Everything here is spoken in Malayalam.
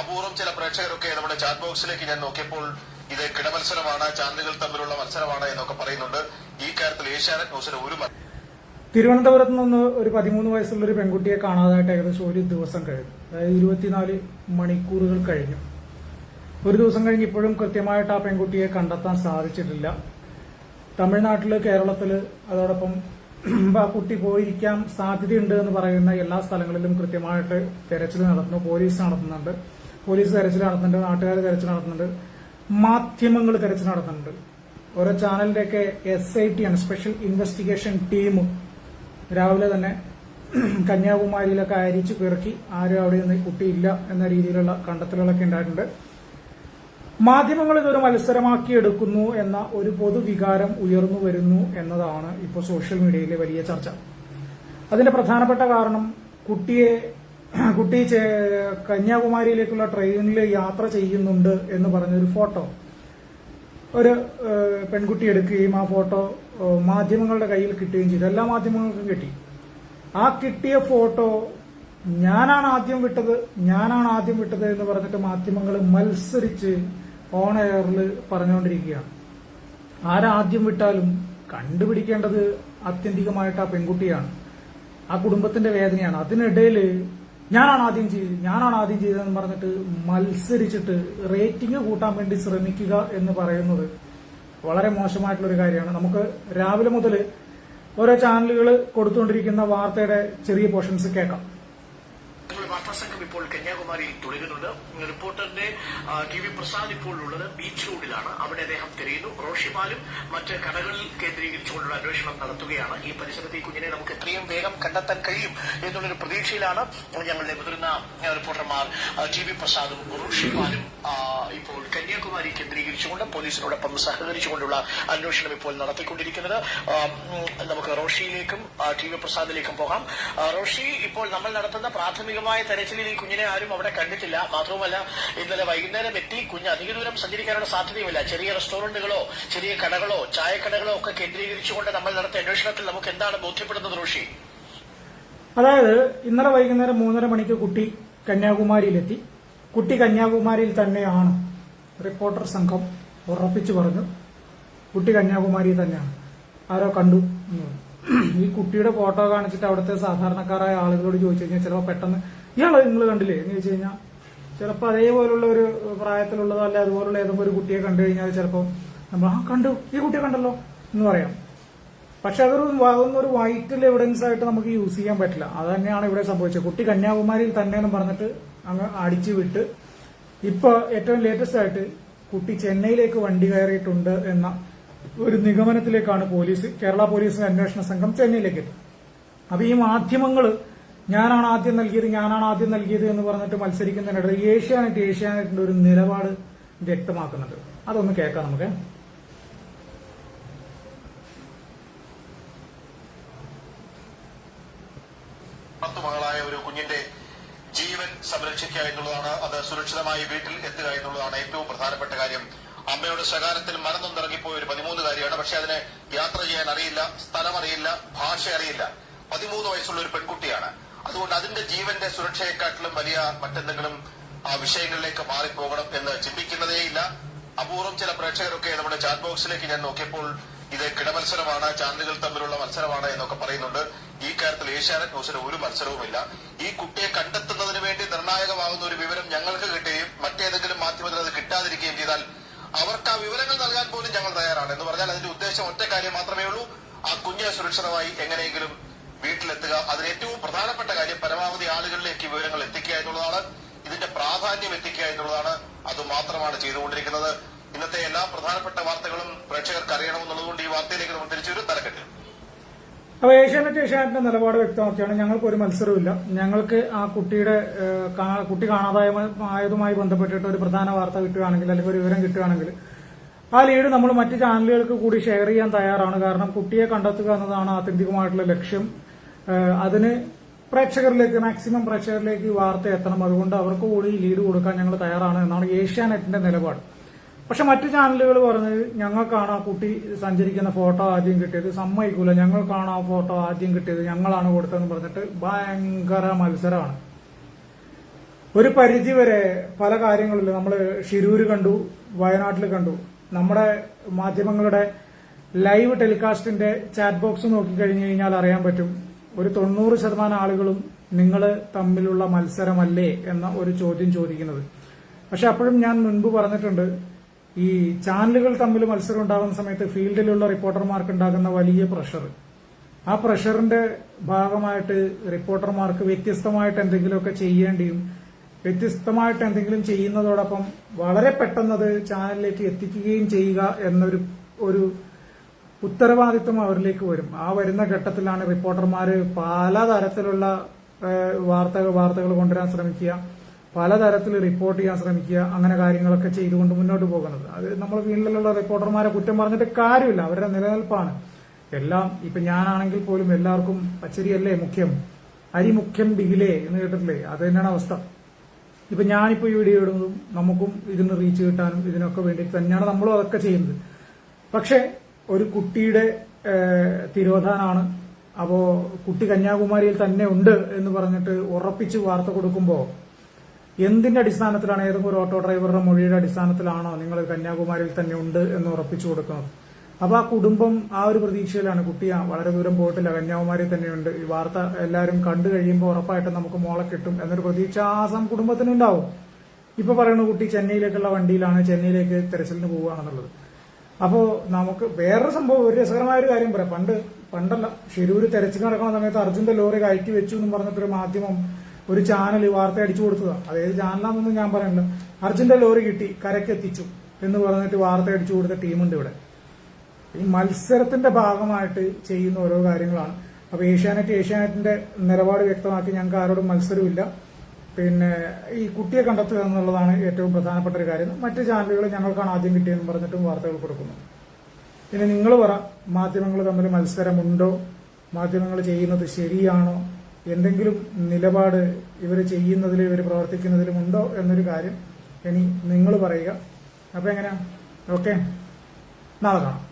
അപൂർവം ചില പ്രേക്ഷകരൊക്കെ നമ്മുടെ ചാറ്റ് ബോക്സിലേക്ക് ഞാൻ നോക്കിയപ്പോൾ ഇത് കിടമത്സരമാണ് ചാനലുകൾ തമ്മിലുള്ള മത്സരമാണ് എന്നൊക്കെ പറയുന്നുണ്ട്. ഈ കാര്യത്തിൽ ഏഷ്യാനെറ്റ് ന്യൂസിന് ഒരു തിരുവനന്തപുരത്ത് നിന്ന് ഒരു പതിമൂന്ന് വയസ്സുള്ള ഒരു പെൺകുട്ടിയെ കാണാതായിട്ട് ഏകദേശം ഒരു ദിവസം കഴിഞ്ഞു. അതായത് ഇരുപത്തിനാല് മണിക്കൂറുകൾ കഴിഞ്ഞു. ഒരു ദിവസം കഴിഞ്ഞ് ഇപ്പോഴും കൃത്യമായിട്ട് ആ പെൺകുട്ടിയെ കണ്ടെത്താൻ സാധിച്ചിട്ടില്ല. തമിഴ്നാട്ടിൽ കേരളത്തിൽ അതോടൊപ്പം ആ കുട്ടി പോയിരിക്കാൻ സാധ്യതയുണ്ട് എന്ന് പറയുന്ന എല്ലാ സ്ഥലങ്ങളിലും കൃത്യമായിട്ട് തെരച്ചിൽ നടത്തുന്നു പോലീസ് നടത്തുന്നുണ്ട്. പോലീസ് തെരച്ചിൽ നടത്തുന്നുണ്ട് നാട്ടുകാർ തെരച്ചിൽ നടത്തുന്നുണ്ട് മാധ്യമങ്ങൾ തെരച്ചിൽ നടത്തുന്നുണ്ട്. ഓരോ ചാനലിന്റെയൊക്കെ എസ് ഐ ടി ആണ് സ്പെഷ്യൽ ഇൻവെസ്റ്റിഗേഷൻ ടീം രാവിലെ തന്നെ കന്യാകുമാരിയിലൊക്കെ അരിച്ചു പിറക്കി ആരും അവിടെ നിന്ന് കുട്ടിയില്ല എന്ന രീതിയിലുള്ള കണ്ടെത്തലുകളൊക്കെ ഉണ്ടായിട്ടുണ്ട്. മാധ്യമങ്ങൾ ഇതൊരു മത്സരമാക്കി എടുക്കുന്നു എന്ന ഒരു പൊതുവികാരം ഉയർന്നു വരുന്നു എന്നതാണ് ഇപ്പോൾ സോഷ്യൽ മീഡിയയിലെ വലിയ ചർച്ച. അതിന്റെ പ്രധാനപ്പെട്ട കാരണം കുട്ടിയെ കുട്ടി കന്യാകുമാരിയിലേക്കുള്ള ട്രെയിനിൽ യാത്ര ചെയ്യുന്നുണ്ട് എന്ന് പറഞ്ഞൊരു ഫോട്ടോ ഒരു പെൺകുട്ടി എടുക്കുകയും ആ ഫോട്ടോ മാധ്യമങ്ങളുടെ കയ്യിൽ കിട്ടുകയും ചെയ്തു. എല്ലാ മാധ്യമങ്ങൾക്കും കിട്ടി. ആ കിട്ടിയ ഫോട്ടോ ഞാനാണ് ആദ്യം വിട്ടത് ഞാനാണ് ആദ്യം വിട്ടത് എന്ന് പറഞ്ഞിട്ട് മാധ്യമങ്ങൾ മത്സരിച്ച് ഓൺ എയറിൽ പറഞ്ഞുകൊണ്ടിരിക്കുകയാണ്. ആരാദ്യം വിട്ടാലും കണ്ടുപിടിക്കേണ്ടത് ആത്യന്തികമായിട്ട് ആ പെൺകുട്ടിയാണ്. ആ കുടുംബത്തിന്റെ വേദനയാണ്. അതിനിടയിൽ ഞാനാണ് ആദ്യം ചെയ്തത്. ഞാനാണ് ആദ്യം ചെയ്തതെന്ന് പറഞ്ഞിട്ട് മത്സരിച്ചിട്ട് റേറ്റിംഗ് കൂട്ടാൻ വേണ്ടി ശ്രമിക്കുക എന്ന് പറയുന്നത് വളരെ മോശമായിട്ടുള്ള ഒരു കാര്യമാണ്. നമുക്ക് രാവിലെ മുതൽ ഓരോ ചാനലുകൾ കൊടുത്തുകൊണ്ടിരിക്കുന്ന വാർത്തയുടെ ചെറിയ പോർഷൻസ് കേൾക്കാം. നമ്മുടെ വാർത്താസംഘം ഇപ്പോൾ കന്യാകുമാരിയിൽ തുടരുന്നുണ്ട്. റിപ്പോർട്ടറിന്റെ ടി വി പ്രസാദ് ഇപ്പോൾ ഉള്ളത് ബീച്ച് റോഡിലാണ്. അവിടെ അദ്ദേഹം തിരയുന്നു. റോഷിപാലും മറ്റ് കടകളിൽ കേന്ദ്രീകരിച്ചുകൊണ്ടുള്ള അന്വേഷണം നടത്തുകയാണ്. ഈ പരിസരത്ത് ഈ കുഞ്ഞിനെ നമുക്ക് എത്രയും വേഗം കണ്ടെത്താൻ കഴിയും എന്നുള്ളൊരു പ്രതീക്ഷയിലാണ് ഞങ്ങളുടെ മുതിർന്ന റിപ്പോർട്ടർമാർ ടി വി പ്രസാദും റോഷിപാലും ഇപ്പോൾ കന്യാകുമാരി കേന്ദ്രീകരിച്ചുകൊണ്ട് പോലീസിനോടൊപ്പം സഹകരിച്ചുകൊണ്ടുള്ള അന്വേഷണം ഇപ്പോൾ നടത്തിക്കൊണ്ടിരിക്കുന്നത്. നമുക്ക് റോഷിയിലേക്കും ടി വി പ്രസാദിലേക്കും പോകാം. റോഷി ഇപ്പോൾ നമ്മൾ നടത്തുന്ന പ്രാഥമികമായ തെരച്ചിലിൽ ഈ കുഞ്ഞിനെ ആരും അവിടെ കണ്ടിട്ടില്ല. മാത്രവുമല്ല ഇന്നലെ വൈകുന്നേരം എത്തി. കുഞ്ഞ് അധിക ദൂരം സഞ്ചരിക്കാനുള്ള സാധ്യതയുമില്ല. ചെറിയ റെസ്റ്റോറന്റുകളോ ചെറിയ കടകളോ ചായക്കടകളോ ഒക്കെ കേന്ദ്രീകരിച്ചുകൊണ്ട് നമ്മൾ നടത്തിയ അന്വേഷണത്തിൽ നമുക്ക് എന്താണ് ബോധ്യപ്പെടുന്നത് റോഷി? അതായത് ഇന്നലെ വൈകുന്നേരം മൂന്നര മണിക്ക് കുട്ടി കന്യാകുമാരിയിലെത്തി. കുട്ടി കന്യാകുമാരിയിൽ തന്നെയാണ്. റിപ്പോർട്ടർ സംഘം ഉറപ്പിച്ചു പറഞ്ഞു കുട്ടി കന്യാകുമാരി തന്നെയാണ്. ആരോ കണ്ടു ഈ കുട്ടിയുടെ ഫോട്ടോ കാണിച്ചിട്ട് അവിടുത്തെ സാധാരണക്കാരായ ആളുകളോട് ചോദിച്ചു കഴിഞ്ഞാൽ ചിലപ്പോൾ പെട്ടെന്ന് ഇയാളെ നിങ്ങൾ കണ്ടില്ലേ? എന്ന് വെച്ച് കഴിഞ്ഞാൽ ചിലപ്പോൾ അതേപോലുള്ള ഒരു പ്രായത്തിലുള്ളതോ അല്ലെ അതുപോലുള്ള ഏതെങ്കിലും ഒരു കുട്ടിയെ കണ്ടു കഴിഞ്ഞാൽ ചിലപ്പോൾ നമ്മൾ ആ കണ്ടു. ഈ കുട്ടിയെ കണ്ടല്ലോ. എന്ന് പറയാം. പക്ഷെ അതൊരു അതൊന്നൊരു വൈറ്റൽ എവിഡൻസ് ആയിട്ട് നമുക്ക് യൂസ് ചെയ്യാൻ പറ്റില്ല. അത് തന്നെയാണ് ഇവിടെ സംഭവിച്ചത്. കുട്ടി കന്യാകുമാരിയിൽ തന്നെ എന്ന് പറഞ്ഞിട്ട് അങ്ങ് അടിച്ചു വിട്ട് ഇപ്പൊ ഏറ്റവും ലേറ്റസ്റ്റ് ആയിട്ട് കുട്ടി ചെന്നൈയിലേക്ക് വണ്ടി കയറിയിട്ടുണ്ട് എന്ന ഒരു നിഗമനത്തിലേക്കാണ് പോലീസ് കേരള പോലീസിന്റെ അന്വേഷണ സംഘം ചെന്നൈയിലേക്ക് എത്തും അപ്പൊ ഈ മാധ്യമങ്ങൾ ഞാനാണ് ആദ്യം നൽകിയത് ഞാനാണ് ആദ്യം നൽകിയത് എന്ന് പറഞ്ഞിട്ട് മത്സരിക്കുന്നതിനിടയിൽ ഏഷ്യാനെറ്റ് ഏഷ്യാനെറ്റിന്റെ ഒരു നിലപാട് വ്യക്തമാക്കുന്നത്. അതൊന്ന് കേൾക്കാം നമുക്ക്. ഒരു കുഞ്ഞിന്റെ ജീവൻ സംരക്ഷിക്കുക എന്നുള്ളതാണ് അത് സുരക്ഷിതമായി വീട്ടിൽ എത്തുക എന്നുള്ളതാണ് ഏറ്റവും പ്രധാനപ്പെട്ട കാര്യം. അമ്മയുടെ ശകാരത്തിൽ മനന്നൊന്നിറങ്ങിപ്പോയ ഒരു പതിമൂന്നുകാരിയാണ് പക്ഷെ അതിന് യാത്ര ചെയ്യാൻ അറിയില്ല സ്ഥലം അറിയില്ല ഭാഷ അറിയില്ല. പതിമൂന്ന് വയസ്സുള്ള ഒരു പെൺകുട്ടിയാണ്. അതുകൊണ്ട് അതിന്റെ ജീവന്റെ സുരക്ഷയെക്കാട്ടിലും വലിയ മറ്റെന്തെങ്കിലും ആ വിഷയങ്ങളിലേക്ക് മാറിപ്പോകണം എന്ന് ചിന്തിക്കുന്നതേയില്ല അപൂർവം ചില പ്രേക്ഷകരൊക്കെ നമ്മുടെ ചാറ്റ് ബോക്സിലേക്ക് ഞാൻ നോക്കിയപ്പോൾ ഇത് കിടമത്സരമാണ് ചാനലുകൾ തമ്മിലുള്ള മത്സരമാണ് എന്നൊക്കെ പറയുന്നുണ്ട്. ഈ കാര്യത്തിൽ ഏഷ്യാനെറ്റ് ന്യൂസിന് ഒരു മത്സരവുമില്ല. ഈ കുട്ടിയെ കണ്ടെത്തുന്നതിന് വേണ്ടി നിർണായകമാകുന്ന ഒരു വിവരം ഞങ്ങൾക്ക് കിട്ടുകയും മറ്റേതെങ്കിലും മാധ്യമത്തിൽ അത് കിട്ടാതിരിക്കുകയും ചെയ്താൽ അവർക്ക് ആ വിവരങ്ങൾ നൽകാൻ പോലും ഞങ്ങൾ തയ്യാറാണ് എന്ന് പറഞ്ഞാൽ അതിന്റെ ഉദ്ദേശം ഒറ്റ കാര്യം മാത്രമേ ഉള്ളൂ. ആ കുഞ്ഞിനെ സുരക്ഷിതമായി എങ്ങനെയെങ്കിലും വീട്ടിലെത്തുക. അതിന് ഏറ്റവും പ്രധാനപ്പെട്ട കാര്യം പരമാവധി ആളുകളിലേക്ക് വിവരങ്ങൾ എത്തിക്കുക എന്നുള്ളതാണ്. ഇതിന്റെ പ്രാധാന്യം എത്തിക്കുക എന്നുള്ളതാണ്. അത് മാത്രമാണ് ചെയ്തുകൊണ്ടിരിക്കുന്നത്. ഇന്നത്തെ എല്ലാ പ്രധാനപ്പെട്ട വാർത്തകളും പ്രേക്ഷകർക്ക് അറിയണമെന്നുള്ളതുകൊണ്ട് ഈ വാർത്തയിലേക്ക് നമ്മൾ തിരിച്ചൊരു തലക്കെട്ട് അപ്പൊ ഏഷ്യാനെറ്റ് ഏഷ്യാനെറ്റിന്റെ നിലപാട് വ്യക്തമാക്കിയാണ് ഞങ്ങൾക്ക് ഒരു മത്സരമില്ല ഞങ്ങൾക്ക് ആ കുട്ടിയുടെ കുട്ടി കാണാതായ ആയതുമായി ബന്ധപ്പെട്ടിട്ട് ഒരു പ്രധാന വാർത്ത കിട്ടുകയാണെങ്കിൽ അല്ലെങ്കിൽ ഒരു വിവരം കിട്ടുകയാണെങ്കിൽ ആ ലീഡ് നമ്മൾ മറ്റ് ചാനലുകൾക്ക് കൂടി ഷെയർ ചെയ്യാൻ തയ്യാറാണ്. കാരണം കുട്ടിയെ കണ്ടെത്തുക എന്നതാണ് ആത്യന്തികമായിട്ടുള്ള ലക്ഷ്യം. അതിന് പ്രേക്ഷകരിലേക്ക് മാക്സിമം പ്രേക്ഷകരിലേക്ക് വാർത്ത എത്തണം. അതുകൊണ്ട് അവർക്ക് കൂടി ലീഡ് കൊടുക്കാൻ ഞങ്ങൾ തയ്യാറാണ് എന്നാണ് ഏഷ്യാനെറ്റിന്റെ നിലപാട്. പക്ഷെ മറ്റു ചാനലുകൾ പറഞ്ഞത് ഞങ്ങൾക്കാണ് ആ കുട്ടി സഞ്ചരിക്കുന്ന ഫോട്ടോ ആദ്യം കിട്ടിയത്. സമ്മതിക്കൂല. ഞങ്ങൾക്കാണ് ആ ഫോട്ടോ ആദ്യം കിട്ടിയത്. ഞങ്ങളാണ് കൊടുത്തതെന്ന് പറഞ്ഞിട്ട് ഭയങ്കര മത്സരമാണ്. ഒരു പരിധി വരെ പല കാര്യങ്ങളിലും നമ്മൾ ഷിരൂര് കണ്ടു വയനാട്ടിൽ കണ്ടു. നമ്മുടെ മാധ്യമങ്ങളുടെ ലൈവ് ടെലികാസ്റ്റിന്റെ ചാറ്റ് ബോക്സ് നോക്കിക്കഴിഞ്ഞു കഴിഞ്ഞാൽ അറിയാൻ പറ്റും. ഒരു തൊണ്ണൂറ് ശതമാനം ആളുകളും നിങ്ങൾ തമ്മിലുള്ള മത്സരമല്ലേ എന്ന ഒരു ചോദ്യം ചോദിക്കുന്നത്. പക്ഷെ അപ്പോഴും ഞാൻ മുൻപ് പറഞ്ഞിട്ടുണ്ട് ഈ ചാനലുകൾ തമ്മിൽ മത്സരം ഉണ്ടാകുന്ന സമയത്ത് ഫീൽഡിലുള്ള റിപ്പോർട്ടർമാർക്ക് ഉണ്ടാകുന്ന വലിയ പ്രഷർ ആ പ്രഷറിന്റെ ഭാഗമായിട്ട് റിപ്പോർട്ടർമാർക്ക് വ്യത്യസ്തമായിട്ട് എന്തെങ്കിലുമൊക്കെ ചെയ്യേണ്ടിയും വ്യത്യസ്തമായിട്ട് എന്തെങ്കിലും ചെയ്യുന്നതോടൊപ്പം വളരെ പെട്ടെന്ന് അത് ചാനലിലേക്ക് എത്തിക്കുകയും ചെയ്യുക എന്നൊരു ഒരു ഉത്തരവാദിത്വം അവരിലേക്ക് വരും. ആ വരുന്ന ഘട്ടത്തിലാണ് റിപ്പോർട്ടർമാർ പലതരത്തിലുള്ള വാർത്തകൾ വാർത്തകൾ കൊണ്ടുവരാൻ ശ്രമിക്കുക. പലതരത്തിൽ റിപ്പോർട്ട് ചെയ്യാൻ ശ്രമിക്കുക. അങ്ങനെ കാര്യങ്ങളൊക്കെ ചെയ്തുകൊണ്ട് മുന്നോട്ട് പോകുന്നത്. അത് നമ്മൾ ഫീൽഡിലുള്ള റിപ്പോർട്ടർമാരെ കുറ്റം പറഞ്ഞിട്ട് കാര്യമില്ല. അവരുടെ നിലനിൽപ്പാണ്. എല്ലാം ഇപ്പൊ ഞാനാണെങ്കിൽ പോലും എല്ലാവർക്കും പച്ചരിയല്ലേ മുഖ്യം? അരി മുഖ്യം ബിഗിലേ എന്ന് കേട്ടിട്ടില്ലേ? അത് തന്നെയാണ് അവസ്ഥ. ഇപ്പൊ ഞാനിപ്പോ ഈ വീഡിയോ ഇടുന്നതും നമുക്കും ഇതിന് റീച്ച് കിട്ടാനും ഇതിനൊക്കെ വേണ്ടി തന്നെയാണ് നമ്മളും അതൊക്കെ ചെയ്യുന്നത്. പക്ഷെ ഒരു കുട്ടിയുടെ തിരോധാനാണ്. അപ്പോ കുട്ടി കന്യാകുമാരിയിൽ തന്നെ ഉണ്ട് എന്ന് പറഞ്ഞിട്ട് ഉറപ്പിച്ച് വാർത്ത കൊടുക്കുമ്പോൾ എന്തിന്റെ അടിസ്ഥാനത്തിലാണ് ഏതെങ്കിലും ഒരു ഓട്ടോ ഡ്രൈവറുടെ മൊഴിയുടെ അടിസ്ഥാനത്തിലാണോ നിങ്ങൾ കന്യാകുമാരിയിൽ തന്നെ ഉണ്ട് എന്ന് ഉറപ്പിച്ചു കൊടുക്കുന്നത്? അപ്പൊ ആ കുടുംബം ആ ഒരു പ്രതീക്ഷയിലാണ് കുട്ടി വളരെ ദൂരം പോയിട്ടില്ല കന്യാകുമാരി തന്നെയുണ്ട് ഈ വാർത്ത എല്ലാവരും കണ്ടു കഴിയുമ്പോൾ ഉറപ്പായിട്ടും നമുക്ക് മോളെ കിട്ടും എന്നൊരു പ്രതീക്ഷ ആ സം കുടുംബത്തിനുണ്ടാവും. ഇപ്പൊ പറയുന്ന കുട്ടി ചെന്നൈയിലേക്കുള്ള വണ്ടിയിലാണ് ചെന്നൈയിലേക്ക് തെരച്ചിലിന് പോവുകയാണെന്നുള്ളത്. അപ്പോ നമുക്ക് വേറൊരു സംഭവം ഒരു രസകരമായ ഒരു കാര്യം പറയാം. പണ്ട് പണ്ടല്ല ഷിരൂര് തെരച്ചിൽ നടക്കുന്ന സമയത്ത് അർജുന്റെ ലോറി കയറ്റി വെച്ചു എന്ന് പറഞ്ഞിട്ടൊരു മാധ്യമം ഒരു ചാനൽ വാർത്ത അടിച്ചു കൊടുത്തതാണ് അതായത് ചാനലാണെന്നൊന്നും ഞാൻ പറയണ്ട. അർജുന്റെ ലോറി കിട്ടി കരക്കെത്തിച്ചു എന്ന് പറഞ്ഞിട്ട് വാർത്ത അടിച്ചു കൊടുത്ത ടീമുണ്ട് ഇവിടെ. ഈ മത്സരത്തിന്റെ ഭാഗമായിട്ട് ചെയ്യുന്ന ഓരോ കാര്യങ്ങളാണ്. അപ്പൊ ഏഷ്യാനെറ്റ് ഏഷ്യാനെറ്റിന്റെ നിലപാട് വ്യക്തമാക്കി ഞങ്ങൾക്ക് ആരോടും മത്സരമില്ല. പിന്നെ ഈ കുട്ടിയെ കണ്ടെത്തുക എന്നുള്ളതാണ് ഏറ്റവും പ്രധാനപ്പെട്ട ഒരു കാര്യം. മറ്റ് ചാനലുകൾ ഞങ്ങൾക്കാണ് ആദ്യം കിട്ടിയെന്ന് പറഞ്ഞിട്ടും വാർത്തകൾ കൊടുക്കുന്നു. പിന്നെ നിങ്ങൾ പറ മാധ്യമങ്ങൾ തമ്മിൽ മത്സരമുണ്ടോ? മാധ്യമങ്ങൾ ചെയ്യുന്നത് ശരിയാണോ? എന്തെങ്കിലും നിലപാട് ഇവർ ചെയ്യുന്നതിലും ഇവർ പ്രവർത്തിക്കുന്നതിലും ഉണ്ടോ എന്നൊരു കാര്യം ഇനി നിങ്ങൾ പറയുക. അപ്പൊ എങ്ങനെയാ? ഓക്കെ. നാളെ കാണാം.